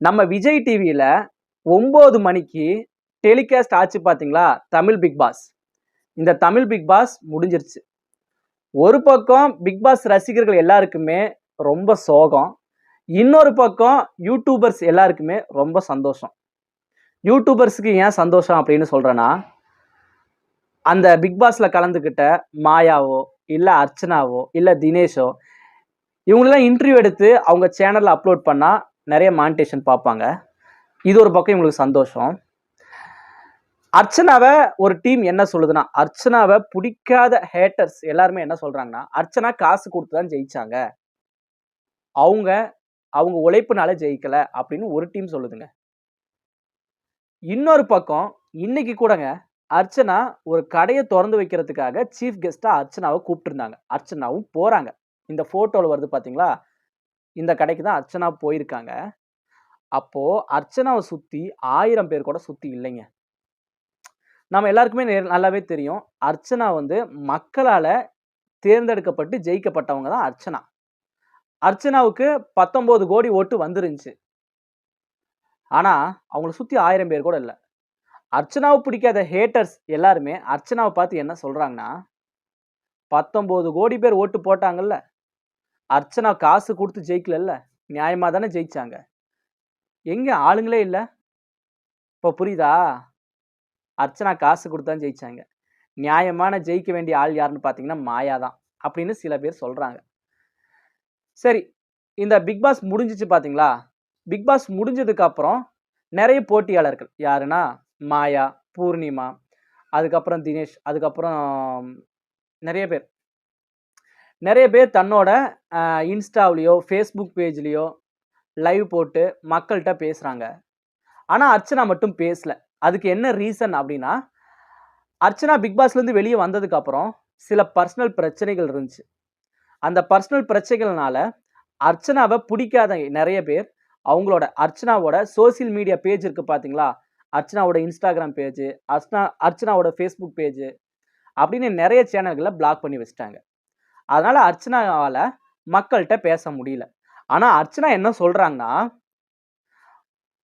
நம்ம விஜய் டிவியில் ஒம்பது மணிக்கு டெலிகாஸ்ட் ஆச்சு பார்த்தீங்களா தமிழ் பிக் பாஸ். இந்த தமிழ் பிக் பாஸ் முடிஞ்சிருச்சு. ஒரு பக்கம் பிக் பாஸ் ரசிகர்கள் எல்லாருக்குமே ரொம்ப சோகம். இன்னொரு பக்கம் யூடியூபர்ஸ் எல்லாருக்குமே ரொம்ப சந்தோஷம். யூடியூபர்ஸுக்கு ஏன் சந்தோஷம் அப்படின்னு சொல்கிறேன்னா அந்த பிக் பாஸில் கலந்துக்கிட்ட மாயாவோ இல்லை அர்ச்சனாவோ இல்லை தினேஷோ இவங்களெல்லாம் இன்டர்வியூ எடுத்து அவங்க சேனலில் அப்லோட் பண்ணால் நிறைய மானிட்டேஷன் பார்ப்பாங்க. இது ஒரு பக்கம் இவங்களுக்கு சந்தோஷம். அர்ச்சனாவை ஒரு டீம் என்ன சொல்லுதுன்னா அர்ச்சனாவை பிடிக்காத ஹேட்டர்ஸ் எல்லாருமே என்ன சொல்றாங்கன்னா அர்ச்சனா காசு கொடுத்து தான் ஜெயிச்சாங்க. அவங்க அவங்க உழைப்புனால ஜெயிக்கல அப்படின்னு ஒரு டீம் சொல்லுதுங்க. இன்னொரு பக்கம் இன்னைக்கு கூடங்க அர்ச்சனா ஒரு கடையை திறந்து வைக்கிறதுக்காக சீஃப் கெஸ்டா அர்ச்சனாவை கூப்பிட்டுருந்தாங்க. அர்ச்சனாவும் போறாங்க. இந்த ஃபோட்டோவில் வருது பார்த்தீங்களா இந்த கடைக்கு தான் அர்ச்சனா போயிருக்காங்க. அப்போது அர்ச்சனாவை சுற்றி ஆயிரம் பேர் கூட சுற்றி இல்லைங்க. நம்ம எல்லாருக்குமே நல்லாவே தெரியும். அர்ச்சனா வந்து மக்களால் தேர்ந்தெடுக்கப்பட்டு ஜெயிக்கப்பட்டவங்க தான் அர்ச்சனா. அர்ச்சனாவுக்கு பத்தொம்போது கோடி ஓட்டு வந்துருந்துச்சு. ஆனால் அவங்கள சுற்றி ஆயிரம் பேர் கூட இல்லை. அர்ச்சனாவை பிடிக்காத ஹேட்டர்ஸ் எல்லாருமே அர்ச்சனாவை பார்த்து என்ன சொல்கிறாங்கன்னா பத்தொம்போது கோடி பேர் ஓட்டு போட்டாங்கல்ல. அர்ச்சனா காசு கொடுத்து ஜெயிக்கலல்ல? நியாயமாக தானே ஜெயிச்சாங்க. எங்கே? ஆளுங்களே இல்லை. இப்போ புரியுதா? அர்ச்சனா காசு கொடுத்து தான் ஜெயிச்சாங்க. நியாயமான ஜெயிக்க வேண்டிய ஆள் யாருன்னு பார்த்தீங்கன்னா மாயா தான் அப்படின்னு சில பேர் சொல்கிறாங்க சரி இந்த பிக் பாஸ் முடிஞ்சிச்சு பார்த்தீங்களா பிக் பாஸ் முடிஞ்சதுக்கப்புறம் நிறைய போட்டியாளர்கள் யாருன்னா மாயா பூர்ணிமா அதுக்கப்புறம் தினேஷ் அதுக்கப்புறம் நிறைய பேர். நிறைய பேர் தன்னோட இன்ஸ்டாவிலையோ ஃபேஸ்புக் பேஜ்லேயோ லைவ் போட்டு மக்கள்கிட்ட பேசுகிறாங்க ஆனால் அர்ச்சனா மட்டும் பேசல. அதுக்கு என்ன ரீசன் அப்படின்னா அர்ச்சனா பிக் பாஸ்லேருந்து வெளியே வந்ததுக்கப்புறம் சில பர்சனல் பிரச்சனைகள் இருந்துச்சு. அந்த பர்சனல் பிரச்சனைகள்னால அர்ச்சனாவை பிடிக்காத நிறைய பேர் அவங்களோட அர்ச்சனாவோட சோசியல் மீடியா பேஜ் இருக்குது பார்த்தீங்களா அர்ச்சனாவோட இன்ஸ்டாகிராம் பேஜ் அர்ச்சனா அர்ச்சனாவோட ஃபேஸ்புக் பேஜ் அப்படின்னு நிறைய சேனல்களை பிளாக் பண்ணி வச்சுட்டாங்க. அதனால அர்ச்சனாவால் மக்கள்கிட்ட பேச முடியல. ஆனால் அர்ச்சனா என்ன சொல்கிறாங்கன்னா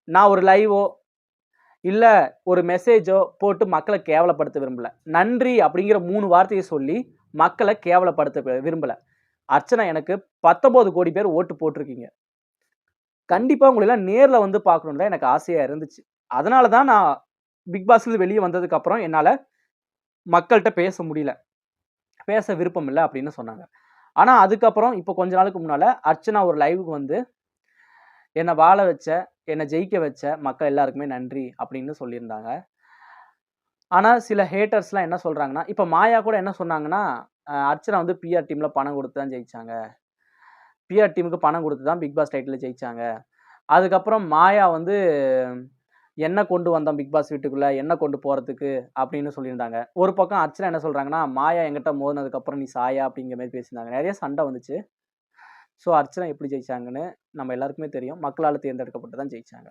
நான் ஒரு லைவோ இல்லை ஒரு மெசேஜோ போட்டு மக்களை கேவலப்படுத்த விரும்பல. நன்றி அப்படிங்கிற மூணு வார்த்தையை சொல்லி மக்களை கேவலப்படுத்த விரும்பலை. அர்ச்சனா எனக்கு பத்தொம்போது கோடி பேர் ஓட்டு போட்டிருக்கீங்க. கண்டிப்பாக உங்களெல்லாம் நேரில் வந்து பார்க்கணுன்னு தான் எனக்கு ஆசையாக இருந்துச்சு. அதனால தான் நான் பிக் பாஸ்லேருந்து வெளியே வந்ததுக்கப்புறம் என்னால் மக்கள்கிட்ட பேச முடியல. பேச விருப்பம் இல்லை அப்படின்னு சொன்னாங்க. ஆனால் அதுக்கப்புறம் இப்போ கொஞ்ச நாளுக்கு முன்னால் அர்ச்சனா ஒரு லைவுக்கு வந்து என்னை வாழ வச்ச என்னை ஜெயிக்க வச்ச மக்கள் எல்லாருக்குமே நன்றி அப்படின்னு சொல்லியிருந்தாங்க. ஆனால் சில ஹேட்டர்ஸ்லாம் என்ன சொல்கிறாங்கன்னா இப்போ மாயா கூட என்ன சொன்னாங்கன்னா அர்ச்சனா வந்து பிஆர் டீமில் பணம் கொடுத்து தான் ஜெயிச்சாங்க. பிஆர் டீமுக்கு பணம் கொடுத்து தான் பிக் பாஸ் டைட்டில் ஜெயிச்சாங்க. அதுக்கப்புறம் மாயா வந்து என்ன கொண்டு வந்தோம் பிக் பாஸ் வீட்டுக்குள்ளே? என்ன கொண்டு போகிறதுக்கு அப்படின்னு சொல்லியிருந்தாங்க. ஒரு பக்கம் அர்ச்சனா என்ன சொல்கிறாங்கன்னா மாயா எங்கிட்ட மோதினதுக்கப்புறம் நீ சாயா? அப்படிங்கிற மாதிரி பேசியிருந்தாங்க. நிறைய சண்டை வந்துச்சு. ஸோ அர்ச்சனா எப்படி ஜெயிச்சாங்கன்னு நம்ம எல்லாருக்குமே தெரியும். மக்களால் தேர்ந்தெடுக்கப்பட்டு தான் ஜெயிச்சாங்க.